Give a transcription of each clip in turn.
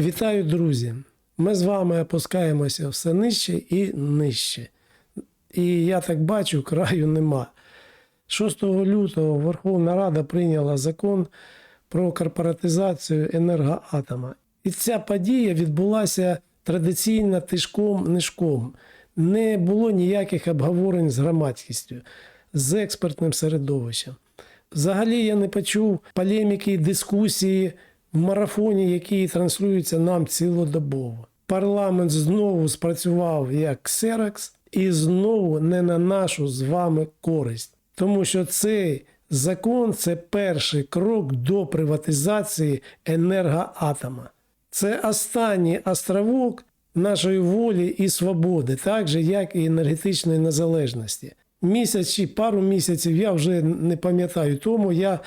Вітаю, друзі! Ми з вами опускаємося все нижче і нижче. І я так бачу, краю нема. 6 лютого Верховна Рада прийняла закон про корпоратизацію енергоатома. І ця подія відбулася традиційно тишком-нишком. Не було ніяких обговорень з громадськістю, з експертним середовищем. Взагалі я не почув полеміки дискусії в марафоні, який транслюється нам цілодобово. Парламент знову спрацював як ксерокс і знову не на нашу з вами користь. Тому що цей закон це перший крок до приватизації енергоатома. Це останній островок нашої волі і свободи, так же як і енергетичної незалежності. Місяць чи пару місяців, я вже не пам'ятаю тому, я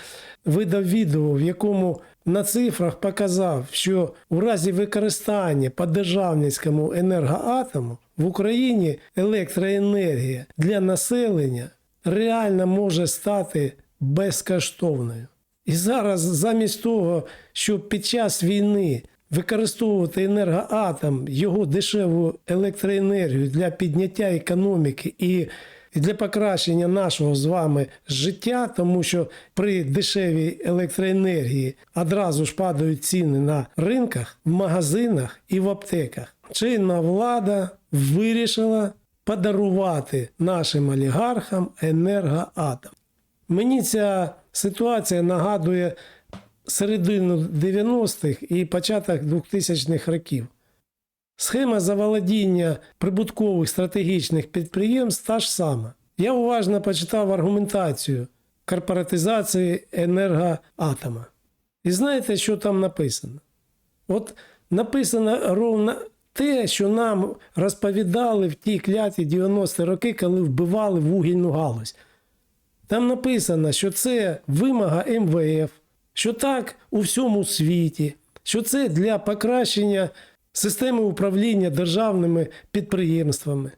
видав відео, в якому на цифрах показав, що у разі використання по державницькому енергоатому в Україні електроенергія для населення реально може стати безкоштовною. І зараз, замість того, щоб під час війни використовувати енергоатом, його дешеву електроенергію для підняття економіки і для покращення нашого з вами життя, тому що при дешевій електроенергії одразу ж падають ціни на ринках, в магазинах і в аптеках. Чинна влада вирішила подарувати нашим олігархам енергоатом. Мені ця ситуація нагадує середину 90-х і початок 2000-х років. Схема заволодіння прибуткових стратегічних підприємств та ж сама. Я уважно почитав аргументацію корпоратизації енергоатома. І знаєте, що там написано? От написано ровно те, що нам розповідали в ті кляті 90-ті роки, коли вбивали вугільну галузь. Там написано, що це вимога МВФ, що так у всьому світі, що це для покращення системи управління державними підприємствами.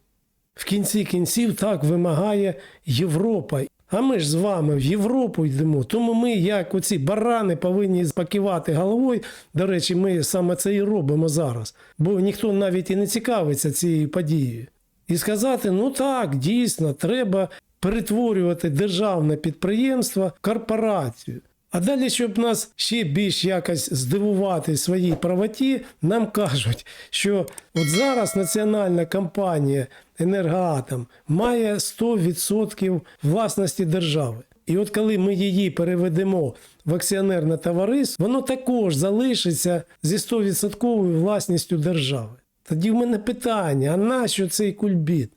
В кінці кінців так вимагає Європа. А ми ж з вами в Європу йдемо. Тому ми, як оці барани, повинні спакувати головою. До речі, ми саме це і робимо зараз, бо ніхто навіть і не цікавиться цією подією. І сказати: ну так, дійсно, треба перетворювати державне підприємство в корпорацію. А далі, щоб нас ще більш якось здивувати своїй правоті, нам кажуть, що от зараз національна компанія Енергоатом має 100% власності держави. І от коли ми її переведемо в акціонерне товариство, воно також залишиться зі 100% власністю держави. Тоді в мене питання: а нащо цей кульбіт?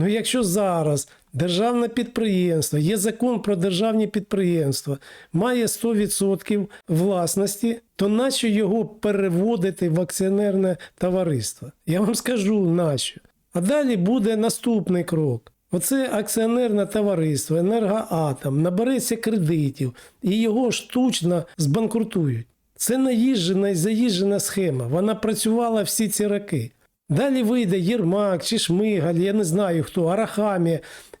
Ну, якщо зараз державне підприємство, є закон про державні підприємства, має 100% власності, то нащо його переводити в акціонерне товариство? Я вам скажу нащо. А далі буде наступний крок. Оце акціонерне товариство, енергоатом, набереться кредитів і його штучно збанкрутують. Це наїжджена і заїжджена схема. Вона працювала всі ці роки. Далі вийде Єрмак чи Шмигаль, я не знаю хто, Арахамі,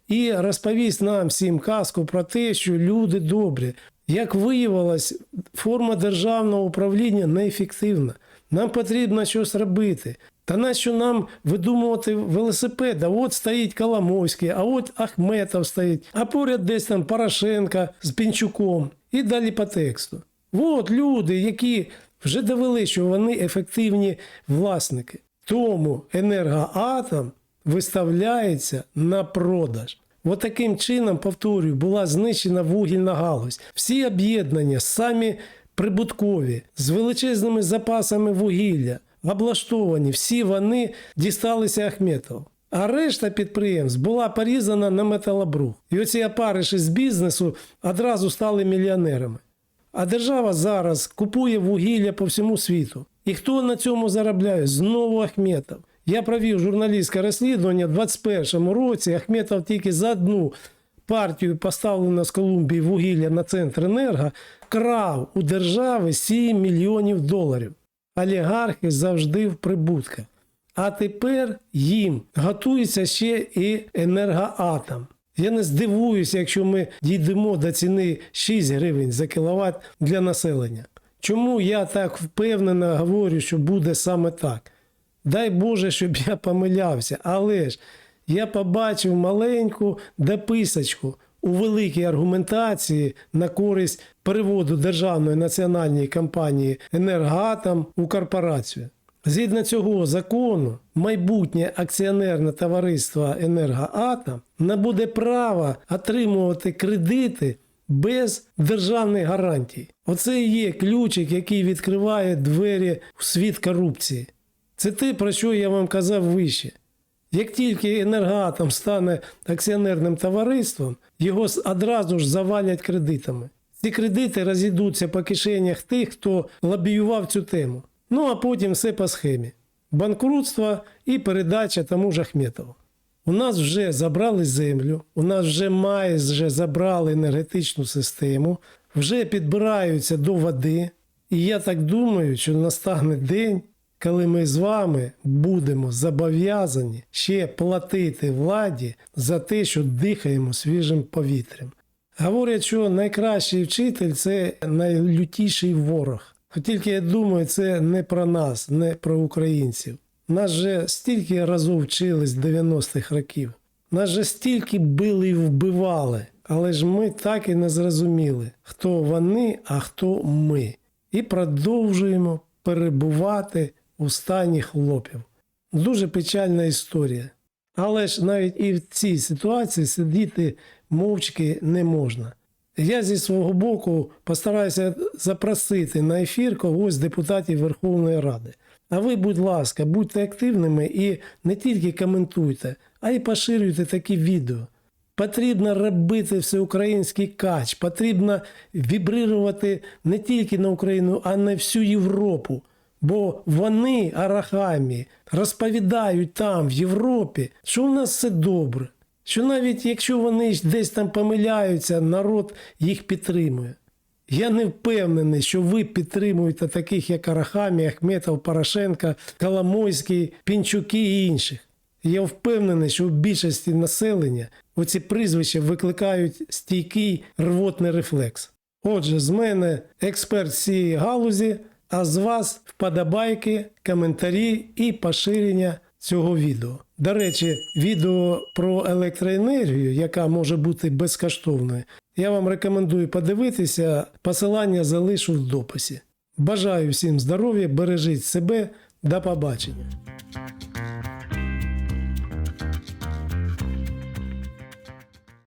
і розповість нам всім казку про те, що люди добрі. Як виявилось, форма державного управління неефективна. Нам потрібно щось робити. Та нащо нам видумувати велосипед? А от стоїть Коломойський, а от Ахметов стоїть, а поряд десь там Порошенка з Пінчуком. І далі по тексту. От люди, які вже довели, що вони ефективні власники. Тому енергоатом виставляється на продаж. От таким чином, повторюю, була знищена вугільна галузь. Всі об'єднання, самі прибуткові, з величезними запасами вугілля, облаштовані, всі вони дісталися Ахметову. А решта підприємств була порізана на металобрух. І оці опариші з бізнесу одразу стали мільйонерами. А держава зараз купує вугілля по всьому світу. І хто на цьому заробляє? Знову Ахметов. Я провів журналістське розслідування в 2021 році. Ахметов тільки за одну партію, поставлену з Колумбії вугілля на центр енерго, крав у держави 7 мільйонів доларів. Олігархи завжди в прибутках. А тепер їм готується ще і енергоатом. Я не здивуюся, якщо ми дійдемо до ціни 6 гривень за кіловат для населення. Чому я так впевнено говорю, що буде саме так? Дай Боже, щоб я помилявся, але ж я побачив маленьку дописочку у великій аргументації на користь переводу державної національної компанії Енергоатом у корпорацію. Згідно цього закону, майбутнє акціонерне товариство Енергоатом не буде права отримувати кредити без державних гарантій. Оце і є ключик, який відкриває двері у світ корупції. Це те, про що я вам казав вище. Як тільки енергоатом стане акціонерним товариством, його одразу ж завалять кредитами. Ці кредити розійдуться по кишенях тих, хто лобіював цю тему. Ну а потім все по схемі: банкрутство і передача тому ж Ахметову. У нас вже забрали землю, у нас вже майже забрали енергетичну систему, вже підбираються до води. І я так думаю, що настане день, коли ми з вами будемо зобов'язані ще платити владі за те, що дихаємо свіжим повітрям. Говорять, що найкращий вчитель це найлютіший ворог. Тільки я думаю, це не про нас, не про українців. Нас же стільки разів вчили з 90-х років. Нас же стільки били і вбивали, але ж ми так і не зрозуміли, хто вони, а хто ми. І продовжуємо перебувати у стані хлопів. Дуже печальна історія. Але ж навіть і в цій ситуації сидіти мовчки не можна. Я зі свого боку постараюся запросити на ефір когось депутатів Верховної Ради. А ви, будь ласка, будьте активними і не тільки коментуйте, а й поширюйте такі відео. Потрібно робити всеукраїнський кач, потрібно вібрирувати не тільки на Україну, а на всю Європу. Бо вони, арахамі, розповідають там, в Європі, що у нас все добре. Що навіть якщо вони десь там помиляються, народ їх підтримує. Я не впевнений, що ви підтримуєте таких, як Арахамі, Ахметов, Порошенка, Коломойський, Пінчуки і інших. Я впевнений, що у більшості населення оці прізвища викликають стійкий рвотний рефлекс. Отже, з мене експерт цієї галузі, а з вас вподобайки, коментарі і поширення цього відео. До речі, відео про електроенергію, яка може бути безкоштовною, я вам рекомендую подивитися. Посилання залишу в дописі. Бажаю всім здоров'я, бережіть себе, до побачення.